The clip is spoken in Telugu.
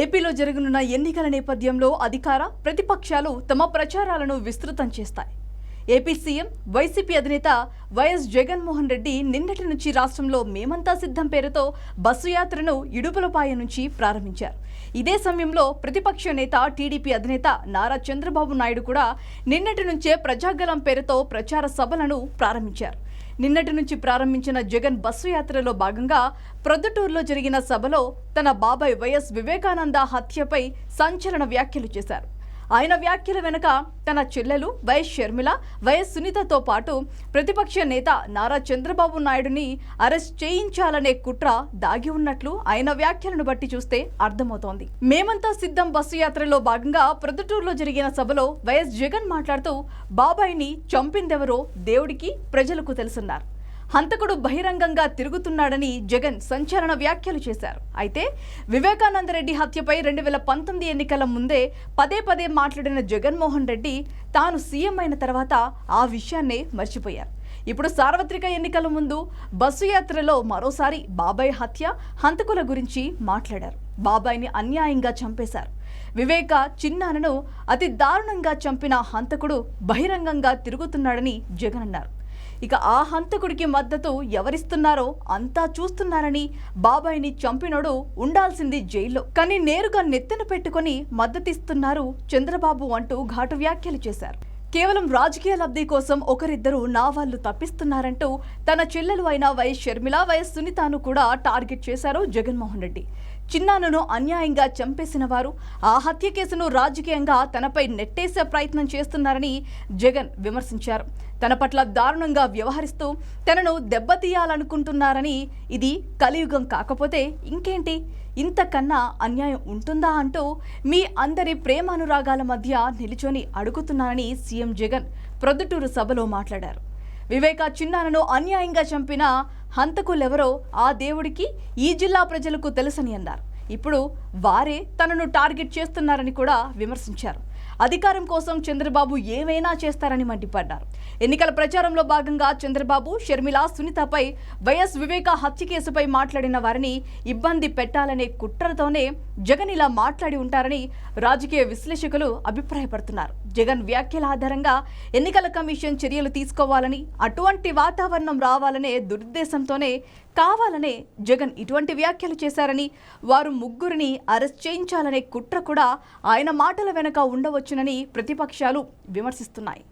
ఏపీలో జరగనున్న ఎన్నికల నేపథ్యంలో అధికార ప్రతిపక్షాలు తమ ప్రచారాలను విస్తృతం చేస్తాయి. ఏపీ సీఎం వైసీపీ అధినేత వైఎస్ జగన్మోహన్ రెడ్డి నిన్నటి నుంచి రాష్ట్రంలో మేమంతా సిద్ధం పేరుతో బస్సు యాత్రను ఇడుపులపాయ నుంచి ప్రారంభించారు. ఇదే సమయంలో ప్రతిపక్ష నేత టీడీపీ అధినేత నారా చంద్రబాబు నాయుడు కూడా నిన్నటి నుంచే ప్రజాగలం పేరుతో ప్రచార సభలను ప్రారంభించారు. నిన్నటి నుంచి ప్రారంభించిన జగన్ బస్సు యాత్రలో భాగంగా ప్రొద్దుటూరులో జరిగిన సభలో తన బాబాయ్ వైఎస్ వివేకానంద హత్యపై సంచలన వ్యాఖ్యలు చేశారు. ఆయన వ్యాఖ్యల వెనుక తన చెల్లెలు వైఎస్ షర్మిల వైఎస్ సునీతతో పాటు ప్రతిపక్ష నేత నారా చంద్రబాబు నాయుడుని అరెస్ట్ చేయించాలనే కుట్ర దాగి ఉన్నట్లు ఆయన వ్యాఖ్యలను బట్టి చూస్తే అర్థమవుతోంది. మేమంతా సిద్ధం బస్సు యాత్రలో భాగంగా ప్రొద్దుటూరులో జరిగిన సభలో వైఎస్ జగన్ మాట్లాడుతూ బాబాయిని చంపిందెవరో దేవుడికి ప్రజలకు తెలుసున్నారు. హంతకుడు బహిరంగంగా తిరుగుతున్నాడని జగన్ సంచలన వ్యాఖ్యలు చేశారు. అయితే వివేకానందరెడ్డి హత్యపై రెండు వేల పంతొమ్మిది ఎన్నికల ముందే పదే పదే మాట్లాడిన జగన్మోహన్ రెడ్డి తాను సీఎం అయిన తర్వాత ఆ విషయాన్నే మర్చిపోయారు. ఇప్పుడు సార్వత్రిక ఎన్నికల ముందు బస్సు యాత్రలో మరోసారి బాబాయ్ హత్య హంతకుల గురించి మాట్లాడారు. బాబాయ్ని అన్యాయంగా చంపేశారు. వివేక చిన్నానను అతి దారుణంగా చంపిన హంతకుడు బహిరంగంగా తిరుగుతున్నాడని జగన్ అన్నారు. ఇక ఆ హంతకుడికి మద్దతు ఎవరిస్తున్నారో అంతా చూస్తున్నారని బాబాయిని చంపినోడు ఉండాల్సింది జైల్లో. కానీ నేరుగా నెత్తిన పెట్టుకుని మద్దతిస్తున్నారు చంద్రబాబు అంటూ ఘాటు వ్యాఖ్యలు చేశారు. కేవలం రాజకీయ లబ్ధి కోసం ఒకరిద్దరు నా వాళ్ళు తప్పిస్తున్నారంటూ తన చెల్లెలు అయిన వైఎస్ షర్మిల వైఎస్ సునీతను కూడా టార్గెట్ చేశారు జగన్మోహన్ రెడ్డి. చిన్నానును అన్యాయంగా చంపేసిన వారు ఆ హత్య కేసును రాజకీయంగా తనపై నెట్టేసే ప్రయత్నం చేస్తున్నారని జగన్ విమర్శించారు. తన పట్ల దారుణంగా వ్యవహరిస్తూ తనను దెబ్బతీయాలనుకుంటున్నారని ఇది కలియుగం కాకపోతే ఇంకేంటి? ఇంతకన్నా అన్యాయం ఉంటుందా అంటూ మీ అందరి ప్రేమానురాగాల మధ్య నిలుచొని అడుగుతున్నానని సీఎం జగన్ ప్రొద్దుటూరు సభలో మాట్లాడారు. వివేకా చిన్నానను అన్యాయంగా చంపిన హంతకులెవరో ఆ దేవుడికి ఈ జిల్లా ప్రజలకు తెలుసని అన్నారు. ఇప్పుడు వారే తనను టార్గెట్ చేస్తున్నారని కూడా విమర్శించారు. అధికారం కోసం చంద్రబాబు ఏమైనా చేస్తారని మండిపడ్డారు. ఎన్నికల ప్రచారంలో భాగంగా చంద్రబాబు షర్మిల సునీతపై వైఎస్ వివేక హత్య కేసుపై మాట్లాడిన వారిని ఇబ్బంది పెట్టాలనే కుట్రతోనే జగన్ ఇలా మాట్లాడి ఉంటారని రాజకీయ విశ్లేషకులు అభిప్రాయపడుతున్నారు. జగన్ వ్యాఖ్యల ఆధారంగా ఎన్నికల కమిషన్ చర్యలు తీసుకోవాలని అటువంటి వాతావరణం రావాలనే దురుద్దేశంతోనే కావాలనే జగన్ ఇటువంటి వ్యాఖ్యలు చేశారని వారు ముగ్గురిని అరెస్ట్ చేయించాలనే కుట్ర కూడా ఆయన మాటల వెనుక ఉండవచ్చునని ప్రతిపక్షాలు విమర్శిస్తున్నాయి.